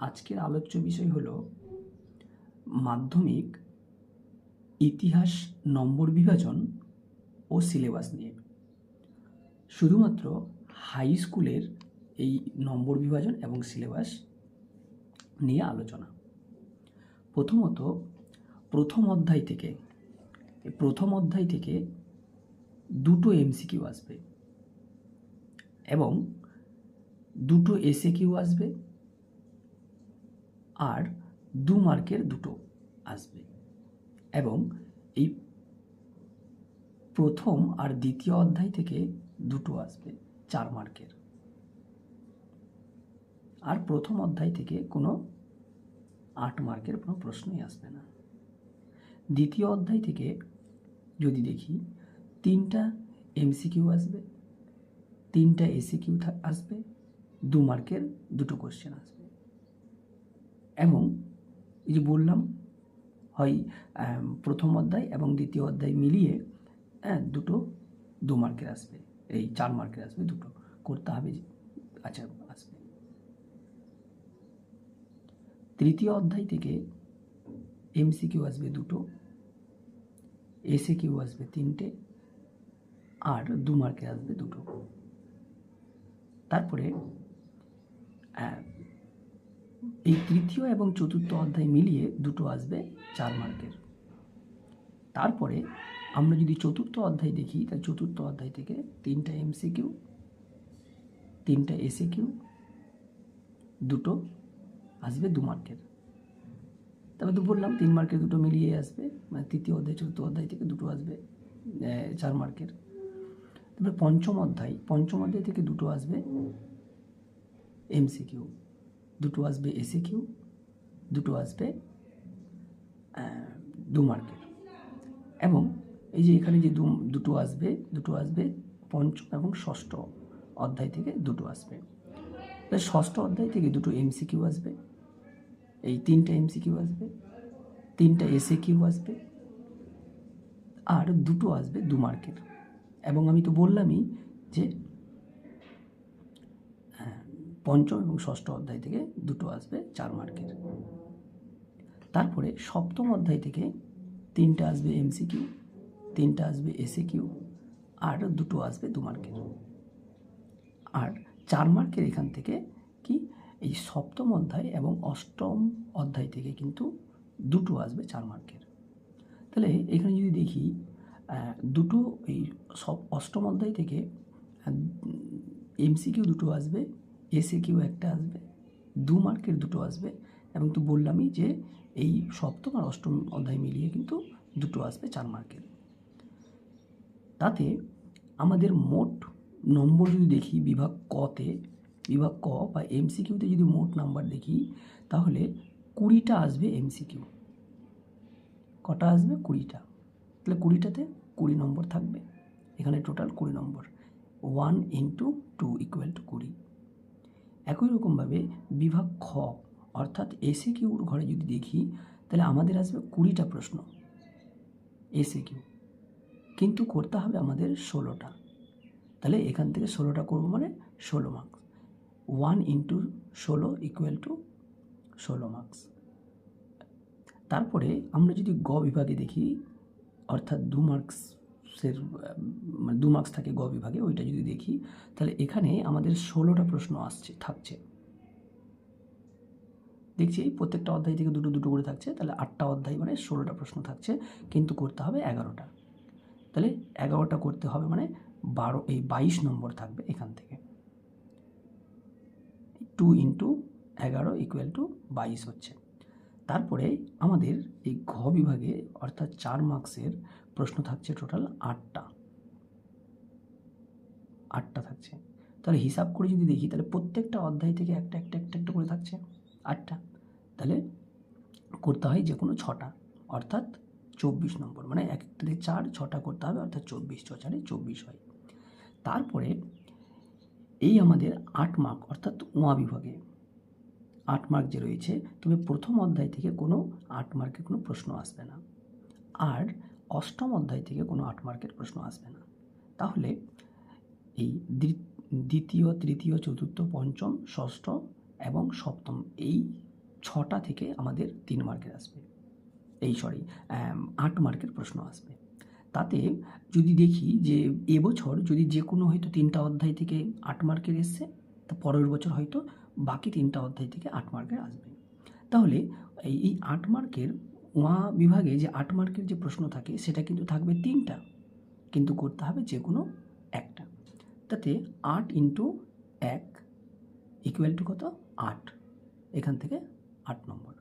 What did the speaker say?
আজকের আলোচ্য বিষয় হলো মাধ্যমিক, ইতিহাস, নম্বর বিভাজন ও সিলেবাস নিয়ে। শুধুমাত্র হাই স্কুলের এই নম্বর বিভাজন এবং সিলেবাস নিয়ে আলোচনা। প্রথমত, প্রথম অধ্যায় থেকে, প্রথম অধ্যায় থেকে দুটো এমসিকিউ আসবে এবং দুটো এসে কিউ আসবে আর দু মার্কের দুটো আসবে। এবং এই প্রথম আর দ্বিতীয় অধ্যায় থেকে দুটো আসবে চার মার্কের। আর প্রথম অধ্যায় থেকে কোনো আট মার্কের কোনো প্রশ্নই আসবে না। দ্বিতীয় অধ্যায় থেকে যদি দেখি, তিনটা এমসিকিউ আসবে, তিনটা এসিকিউ আসবে, দু মার্কের দুটো কোশ্চেন আসবে। এবং এই যে বললাম, হয় প্রথম অধ্যায় এবং দ্বিতীয় অধ্যায় মিলিয়ে হ্যাঁ দুটো দু মার্কের আসবে। এই চার মার্কের আসবে দুটো। করতে হবে আচ্ছা আসবে। তৃতীয় অধ্যায় থেকে এমসি এমসিকিউ আসবে দুটো এসে কিউ আসবে তিনটে, আর দু মার্কে আসবে দুটো। তারপরে এই তৃতীয় এবং চতুর্থ অধ্যায় মিলিয়ে দুটো আসবে চার মার্কের। তারপরে আমরা যদি চতুর্থ অধ্যায় দেখি, তাহলে চতুর্থ অধ্যায় থেকে তিনটা এমসিকিউ তিনটা এসে কিউ দুটো আসবে দু মার্কের। তবে তো বললাম, তিন মার্কের দুটো মিলিয়ে আসবে মানে তৃতীয় অধ্যায়, চতুর্থ অধ্যায় থেকে দুটো আসবে চার মার্কের। তারপরে পঞ্চম অধ্যায় পঞ্চম অধ্যায় থেকে দুটো আসবে এমসিকিউ দুটো আসবে এসি কিউ দুটো আসবে দু মার্কের এবং এই যে এখানে যে দুটো আসবে দুটো আসবে পঞ্চম এবং ষষ্ঠ অধ্যায় থেকে দুটো আসবে। ষষ্ঠ অধ্যায় থেকে দুটো এমসিকিউ আসবে, এই তিনটা এমসিকিউ আসবে, তিনটা এসে কিউ আসবে, আর দুটো আসবে দু মার্কের এবং আমি তো বললামই যে পঞ্চম এবং ষষ্ঠ অধ্যায় থেকে দুটো আসবে চার মার্কের। তারপরে সপ্তম অধ্যায় থেকে তিনটা আসবে এমসিকিউ তিনটা আসবে এসে কিউ আর দুটো আসবে দু মার্কের। আর চার মার্কের এখান থেকে কি এই সপ্তম অধ্যায় এবং অষ্টম অধ্যায় থেকে কিন্তু দুটো আসবে চার মার্কের। তাহলে এখানে যদি দেখি দুটো এই সব অষ্টম অধ্যায় থেকে এমসিকিউ দুটো আসবে এসে কিউ একটা আসবে, দু মার্কের দুটো আসবে এবং তো বললামই যে এই সপ্তম আর অষ্টম অধ্যায় মিলিয়ে কিন্তু দুটো আসবে চার মার্কের। তাতে আমাদের মোট নম্বর যদি দেখি বিভাগ কতে বিভাগ ক বা এমসিকিউতে যদি মোট নাম্বার দেখি, তাহলে কুড়িটা আসবে এমসিকিউ কটা আসবে? কুড়িটা। তাহলে কুড়িটাতে কুড়ি নম্বর থাকবে। এখানে টোটাল কুড়ি নম্বর। One into two equal to কুড়ি। একই রকমভাবে বিভাগ খ, অর্থাৎ এসে কিউর ঘরে যদি দেখি, তাহলে আমাদের আসবে কুড়িটা প্রশ্ন। এসে কিউ কিন্তু করতে হবে আমাদের ষোলোটা। তাহলে এখান থেকে ষোলোটা করব মানে ষোলো মার্কস ওয়ান ইন্টু ষোলো ইকুয়াল টু ষোলো মার্কস তারপরে আমরা যদি গ বিভাগে দেখি, অর্থাৎ দু মার্কসের মানে দু মার্কস থাকে গ বিভাগে, ওইটা যদি দেখি, তাহলে এখানে আমাদের ষোলোটা প্রশ্ন আসছে, থাকছে। দেখছি প্রত্যেকটা অধ্যায় থেকে দুটো দুটো করে থাকছে, তাহলে আটটা অধ্যায় মানে ষোলোটা প্রশ্ন থাকছে, কিন্তু করতে হবে এগারোটা। তাহলে এগারোটা করতে হবে মানে বারো, এই বাইশ নম্বর থাকবে এখান থেকে। টু ইন্টু এগারো ইকুয়াল টু বাইশ হচ্ছে। তারপরে আমাদের এই ঘ বিভাগে অর্থাৎ চার মার্কসের প্রশ্ন থাকছে টোটাল আটটা। আটটা থাকছে। তাহলে হিসাব করে যদি দেখি, তাহলে প্রত্যেকটা অধ্যায় থেকে একটা একটা একটা একটা করে থাকছে। আটটা। তাহলে করতে হয় যে কোনো ছটা। অর্থাৎ চব্বিশ নম্বর। মানে এক থেকে চার ছটা করতে হবে, অর্থাৎ চব্বিশ ছ চারে চব্বিশ হয়। তারপরে এই আমাদের আট মার্ক অর্থাৎ উমা বিভাগে আট মার্ক যে রয়েছে, তবে প্রথম অধ্যায় থেকে কোনো আট মার্কের কোনো প্রশ্ন আসবে না। আর অষ্টম অধ্যায় থেকে কোনো আট মার্কের প্রশ্ন আসবে না। তাহলে এই দ্বিতীয়, তৃতীয়, চতুর্থ, পঞ্চম, ষষ্ঠ এবং সপ্তম এই ছটা থেকে আমাদের তিন মার্কের আসবে। এই সরি আট মার্কের প্রশ্ন আসবে। তাতে যদি দেখি যে এবছর যদি যে কোনো হয়তো তিনটা অধ্যায় থেকে আট মার্কের এসছে, তা পরের বছর হয়তো বাকি তিনটা অধ্যায় থেকে আট মার্কের আসবে। তাহলে এই আট মার্কের ওয়া বিভাগে যে আট মার্কের যে প্রশ্ন থাকে, সেটা কিন্তু থাকবে তিনটা। কিন্তু করতে হবে যে কোনো একটা। তাতে আট ইন্টু এক ইকুয়াল টু কত? আট। এখান থেকে আট নম্বর।